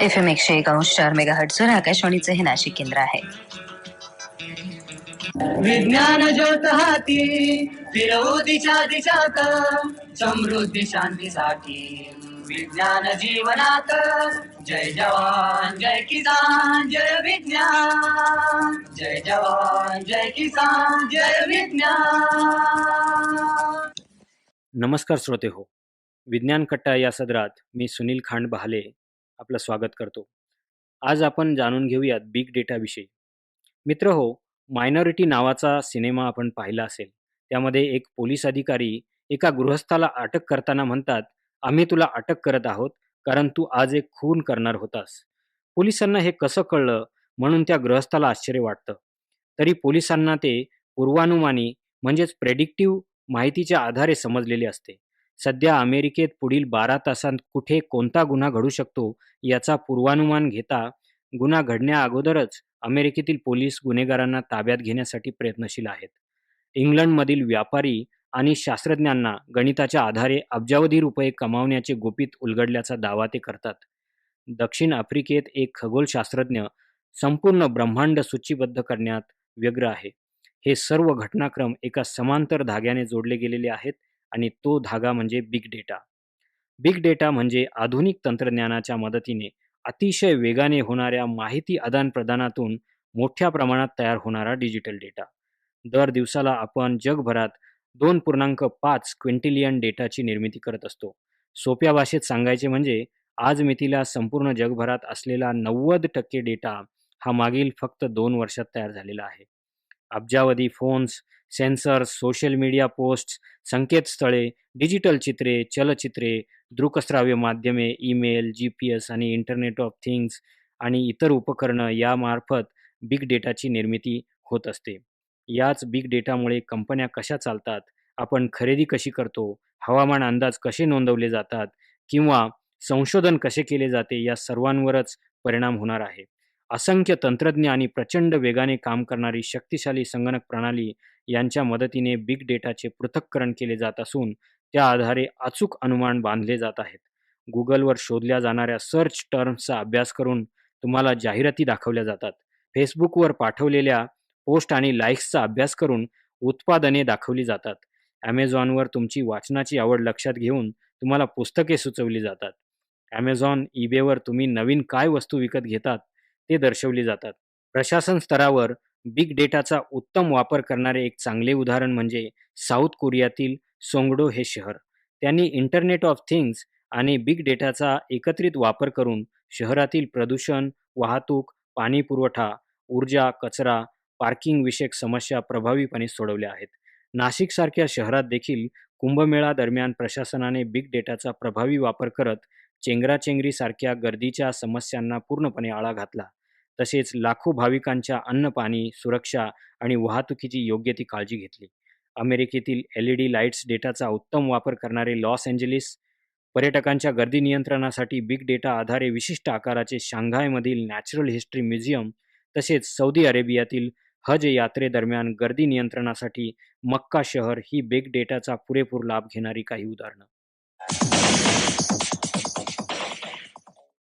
F M एकशे एक अंश चार मेगा हर्ट्झवर आकाशवाणीचं हे नाशिक केंद्र आहे. विज्ञान ज्योत हाती फिरवू दिशा दिशात समृद्धी शांतीसाठी. विज्ञान जीवनात जय जवान जय किसान जय विज्ञान. जय जवान जय किसान जय विज्ञान. नमस्कार श्रोते हो विज्ञान कट्टा या सदरात मी सुनील खांड बहाले आपलं स्वागत करतो. आज आपण जाणून घेऊयात बिग डेटाविषयी मित्र हो मायनॉरिटी नावाचा सिनेमा आपण पाहिला असेल. त्यामध्ये एक पोलीस अधिकारी एका गृहस्थाला अटक करताना म्हणतात आम्ही तुला अटक करत आहोत कारण तू आज एक खून करणार होतास. पोलिसांना हे कसं कळलं म्हणून त्या गृहस्थाला आश्चर्य वाटतं. तरी पोलिसांना ते पूर्वानुमानी म्हणजेच प्रेडिक्टिव्ह माहितीच्या आधारे समजलेले असते. सध्या अमेरिकेत पुढील बारा तासांत कुठे कोणता गुन्हा घडू शकतो याचा पूर्वानुमान घेता गुन्हा घडण्या अगोदरच अमेरिकेतील पोलीस गुन्हेगारांना ताब्यात घेण्यासाठी प्रयत्नशील आहेत. इंग्लंडमधील व्यापारी आणि शास्त्रज्ञांना गणिताच्या आधारे अब्जावधी रुपये कमावण्याचे गुपित उलगडल्याचा दावा ते करतात. दक्षिण आफ्रिकेत एक खगोलशास्त्रज्ञ संपूर्ण ब्रह्मांड सूचीबद्ध करण्यात व्यग्र आहे. हे सर्व घटनाक्रम एका समांतर धाग्याने जोडले गेलेले आहेत आणि तो धागा म्हणजे बिग डेटा बिग डेटा म्हणजे आधुनिक तंत्रज्ञानाच्या मदतीने अतिशय वेगाने होणाऱ्या माहिती आदानप्रदानातून मोठ्या प्रमाणात तयार होणारा डिजिटल डेटा दर दिवसाला आपण जगभरात दोन पूर्णांक पाच क्विंटिलियन डेटाची निर्मिती करत असतो. सोप्या भाषेत सांगायचे म्हणजे आज मितीला संपूर्ण जगभरात असलेला नव्वद टक्के डेटा हा मागील फक्त दोन वर्षात तयार झालेला आहे. अब्जावधी phones sensors social media posts संकेतस्थळे डिजिटल चित्रे चलचित्रे दृकश्राव्य माध्यमे ईमेल जी पी एस आणि इंटरनेट ऑफ थिंग्स आणि इतर उपकरणं यामार्फत बिग डेटाची निर्मिती होत असते. याच बिग डेटामुळे कंपन्या कशा चालतात आपण खरेदी कशी करतो हवामान अंदाज कसे नोंदवले जातात किंवा संशोधन कसे केले जाते या सर्वांवरच परिणाम होणार आहे. असंख्य तंत्रज्ञ आणि प्रचंड वेगाने काम करणारी शक्तिशाली संगणक प्रणाली यांच्या मदतीने बिग डेटाचे पृथक्करण केले जात असून त्या आधारे अचूक अनुमान बांधले जात आहेत. गुगलवर शोधल्या जाणाऱ्या सर्च टर्म्सचा अभ्यास करून तुम्हाला जाहिराती दाखवल्या जातात. फेसबुकवर पाठवलेल्या पोस्ट आणि लाईक्सचा अभ्यास करून उत्पादने दाखवली जातात. ॲमेझॉनवर तुमची वाचनाची आवड लक्षात घेऊन तुम्हाला पुस्तके सुचवली जातात. ॲमेझॉन ईबेवर तुम्ही नवीन काय वस्तू विकत घेतात ते दर्शवली जातात. प्रशासन स्तरावर बिग डेटाचा उत्तम वापर करणारे एक चांगले उदाहरण म्हणजे साऊथ कोरियातील सोंगडो हे शहर. त्यांनी इंटरनेट ऑफ थिंग्स आणि बिग डेटाचा एकत्रित वापर करून शहरातील प्रदूषण वाहतूक पाणी पुरवठा ऊर्जा कचरा पार्किंग विषयक समस्या प्रभावीपणे सोडवल्या आहेत. नाशिकसारख्या शहरात देखील कुंभमेळा दरम्यान प्रशासनाने बिग डेटाचा प्रभावी वापर करत चेंगराचेंगरीसारख्या गर्दीच्या समस्यांना पूर्णपणे आळा घातला. तसेच लाखो भाविकांच्या अन्नपाणी सुरक्षा आणि वाहतुकीची योग्य ती काळजी घेतली. अमेरिकेतील एल ई डी लाईट्स डेटाचा उत्तम वापर करणारे लॉस एंजलिस पर्यटकांच्या गर्दी नियंत्रणासाठी बिग डेटा आधारे विशिष्ट आकाराचे शांघायमधील नॅचरल हिस्ट्री म्युझियम तसेच सौदी अरेबियातील हज यात्रेदरम्यान गर्दी नियंत्रणासाठी मक्का शहर ही बिग डेटाचा पुरेपूर लाभ घेणारी काही उदाहरणं.